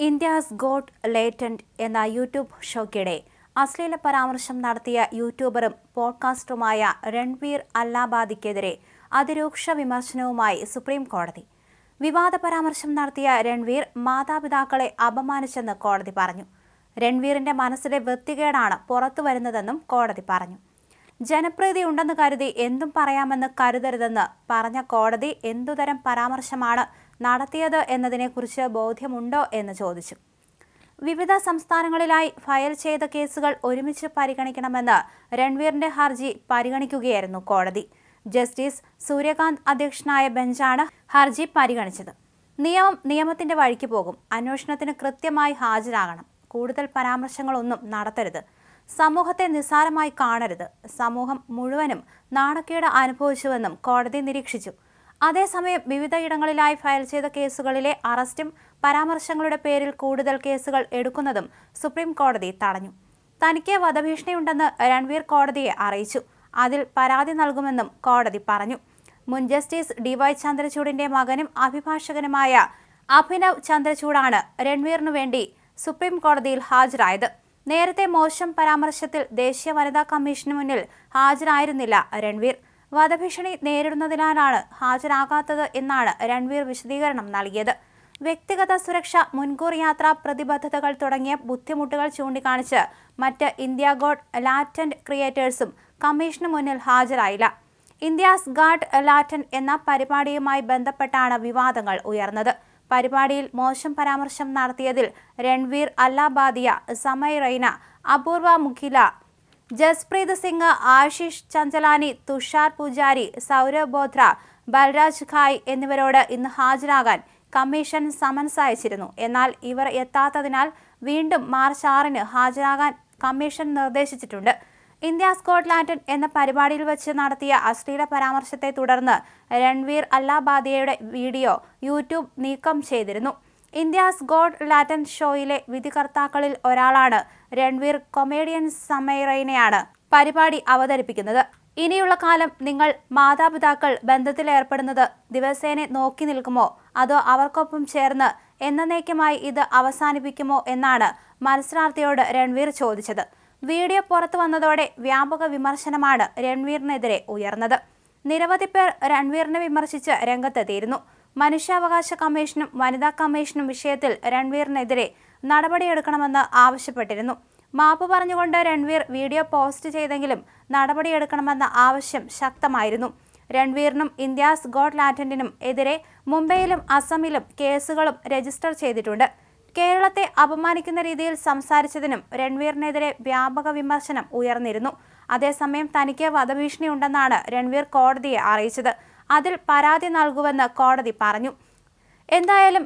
India's got latent എന്ന YouTube ഷോയ്ക്കിടെ അശ്ലീല പരാമർശം നടത്തിയ യൂട്യൂബറും പോഡ്കാസ്റ്ററുമായ രൺവീർ അല്ലാബാദിക്കെതിരെ അതിരൂക്ഷ വിമർശനവുമായി സുപ്രീം കോടതി. വിവാദ പരാമർശം നടത്തിയ രൺവീർ മാതാപിതാക്കളെ അപമാനിച്ചെന്ന് കോടതി പറഞ്ഞു. രൺവീറിന്റെ മനസ്സിലെ വൃത്തികേടാണ് പുറത്തു വരുന്നതെന്നും കോടതി പറഞ്ഞു. ജനപ്രീതി ഉണ്ടെന്ന് കരുതി എന്തും പറയാമെന്ന് കരുതരുതെന്ന് പറഞ്ഞ കോടതി എന്തുതരം പരാമർശമാണ് നടത്തിയത് എന്നതിനെക്കുറിച്ച് ബോധ്യമുണ്ടോ എന്ന് ചോദിച്ചു. വിവിധ സംസ്ഥാനങ്ങളിലായി ഫയൽ ചെയ്ത കേസുകൾ ഒരുമിച്ച് പരിഗണിക്കണമെന്ന് രൺവീറിന്റെ ഹർജി പരിഗണിക്കുകയായിരുന്നു കോടതി. ജസ്റ്റിസ് സൂര്യകാന്ത് അധ്യക്ഷനായ ബെഞ്ചാണ് ഹർജി പരിഗണിച്ചത്. നിയമം നിയമത്തിന്റെ വഴിക്ക് പോകും. അന്വേഷണത്തിന് കൃത്യമായി ഹാജരാകണം. കൂടുതൽ പരാമർശങ്ങളൊന്നും നടത്തരുത്. സമൂഹത്തെ നിസ്സാരമായി കാണരുത്. സമൂഹം മുഴുവനും നാണക്കേട് അനുഭവിച്ചുവെന്നും കോടതി നിരീക്ഷിച്ചു. അതേസമയം വിവിധ ഇടങ്ങളിലായി ഫയൽ ചെയ്ത കേസുകളിലെ അറസ്റ്റും പരാമർശങ്ങളുടെ പേരിൽ കൂടുതൽ കേസുകൾ എടുക്കുന്നതും സുപ്രീം കോടതി തടഞ്ഞു. തനിക്ക് വധഭീഷണിയുണ്ടെന്ന് രൺവീർ കോടതിയെ അറിയിച്ചു. അതിൽ പരാതി നൽകുമെന്നും കോടതി പറഞ്ഞു. മുൻ ജസ്റ്റിസ് ഡി വൈ ചന്ദ്രചൂഡിന്റെ മകനും അഭിഭാഷകനുമായ അഭിനവ് ചന്ദ്രചൂഡാണ് രൺവീറിനു വേണ്ടി സുപ്രീം കോടതിയിൽ ഹാജരായത്. നേരത്തെ മോശം പരാമർശത്തിൽ ദേശീയ വനിതാ കമ്മീഷന് മുന്നിൽ ഹാജരായിരുന്നില്ല രൺവീർ. വധഭീഷണി നേരിടുന്നതിനാലാണ് ഹാജരാകാത്തത് എന്നാണ് രൺവീർ വിശദീകരണം നൽകിയത്. വ്യക്തിഗത സുരക്ഷ മുൻകൂർ യാത്രാ പ്രതിബദ്ധതകൾ തുടങ്ങിയ ബുദ്ധിമുട്ടുകൾ ചൂണ്ടിക്കാണിച്ച് മറ്റ് ഇന്ത്യ ഗോഡ് ലാറ്റന്റ് ക്രിയേറ്റേഴ്സും കമ്മീഷന് മുന്നിൽ ഹാജരായില്ല. ഇന്ത്യാസ് ഗാഡ് ലാറ്റൻ എന്ന പരിപാടിയുമായി ബന്ധപ്പെട്ടാണ് വിവാദങ്ങൾ ഉയർന്നത്. പരിപാടിയിൽ മോശം പരാമർശം നടത്തിയതിൽ രൺവീർ അല്ലാബാദിയ സമയ് റൈന അപൂർവ മുഖില ജസ്പ്രീത് സിംഗ് ആശിഷ് ചഞ്ചലാനി തുഷാർ പൂജാരി സൗരവ് ബോത്ര ബൽരാജ് ഖായ് എന്നിവരോട് ഇന്ന് ഹാജരാകാൻ കമ്മീഷൻ സമൻസ് അയച്ചിരുന്നു. എന്നാൽ ഇവർ എത്താത്തതിനാൽ വീണ്ടും മാർച്ച് ആറിന് ഹാജരാകാൻ കമ്മീഷൻ നിർദ്ദേശിച്ചിട്ടുണ്ട്. ഇന്ത്യ സ്കോട്ട്ലാൻഡ് എന്ന പരിപാടിയിൽ വെച്ച് നടത്തിയ അശ്ലീല പരാമർശത്തെ തുടർന്ന് രൺവീർ അല്ലാബാദിയയുടെ വീഡിയോ യൂട്യൂബ് നീക്കം ചെയ്തിരുന്നു. ഇന്ത്യാസ് ഗോഡ് ലാറ്റൻ ഷോയിലെ വിധികർത്താക്കളിൽ ഒരാളാണ് രൺവീർ കൊമേഡിയൻ സമൈറൈനെയാണ് പരിപാടി അവതരിപ്പിക്കുന്നത്. ഇനിയുള്ള കാലം നിങ്ങൾ മാതാപിതാക്കൾ ബന്ധത്തിലേർപ്പെടുന്നത് ദിവസേന നോക്കി നിൽക്കുമോ? അതോ അവർക്കൊപ്പം ചേർന്ന് എന്നേക്കുമായി ഇത് അവസാനിപ്പിക്കുമോ എന്നാണ് മത്സരാർത്ഥിയോട് രൺവീർ ചോദിച്ചത്. വീഡിയോ പുറത്തു വന്നതോടെ വ്യാപക വിമർശനമാണ് രൺവീറിനെതിരെ ഉയർന്നത്. നിരവധി പേർ രൺവീറിനെ വിമർശിച്ച് രംഗത്തെത്തിയിരുന്നു. മനുഷ്യാവകാശ കമ്മീഷനും വനിതാ കമ്മീഷനും വിഷയത്തിൽ രൺവീറിനെതിരെ നടപടിയെടുക്കണമെന്ന് ആവശ്യപ്പെട്ടിരുന്നു. മാപ്പ് പറഞ്ഞുകൊണ്ട് രൺവീർ വീഡിയോ പോസ്റ്റ് ചെയ്തെങ്കിലും നടപടിയെടുക്കണമെന്ന ആവശ്യം ശക്തമായിരുന്നു. രൺവീറിനും ഇന്ത്യാസ് ഗോഡ് ലാറ്റന്റിനും എതിരെ മുംബൈയിലും അസമിലും കേസുകളും രജിസ്റ്റർ ചെയ്തിട്ടുണ്ട്. കേരളത്തെ അപമാനിക്കുന്ന രീതിയിൽ സംസാരിച്ചതിനും രൺവീറിനെതിരെ വ്യാപക വിമർശനം ഉയർന്നിരുന്നു. അതേസമയം തനിക്ക് വധഭീഷണി ഉണ്ടെന്നാണ് രൺവീർ കോടതിയെ അറിയിച്ചത്. അതിൽ പരാതി നൽകുമെന്ന് കോടതി പറഞ്ഞു. എന്തായാലും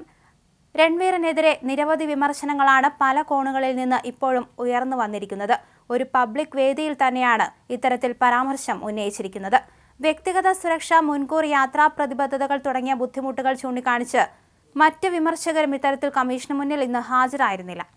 രൺവീറിനെതിരെ നിരവധി വിമർശനങ്ങളാണ് പല കോണുകളിൽ നിന്ന് ഇപ്പോഴും ഉയർന്നു വന്നിരിക്കുന്നത്. ഒരു പബ്ലിക് വേദിയിൽ തന്നെയാണ് ഇത്തരത്തിൽ പരാമർശം ഉന്നയിച്ചിരിക്കുന്നത്. വ്യക്തിഗത സുരക്ഷ മുൻകൂർ യാത്രാ പ്രതിബദ്ധതകൾ തുടങ്ങിയ ബുദ്ധിമുട്ടുകൾ ചൂണ്ടിക്കാണിച്ച് മറ്റ് വിമർശകരും ഇത്തരത്തിൽ കമ്മീഷന് മുന്നിൽ ഇന്ന് ഹാജരായിരുന്നില്ല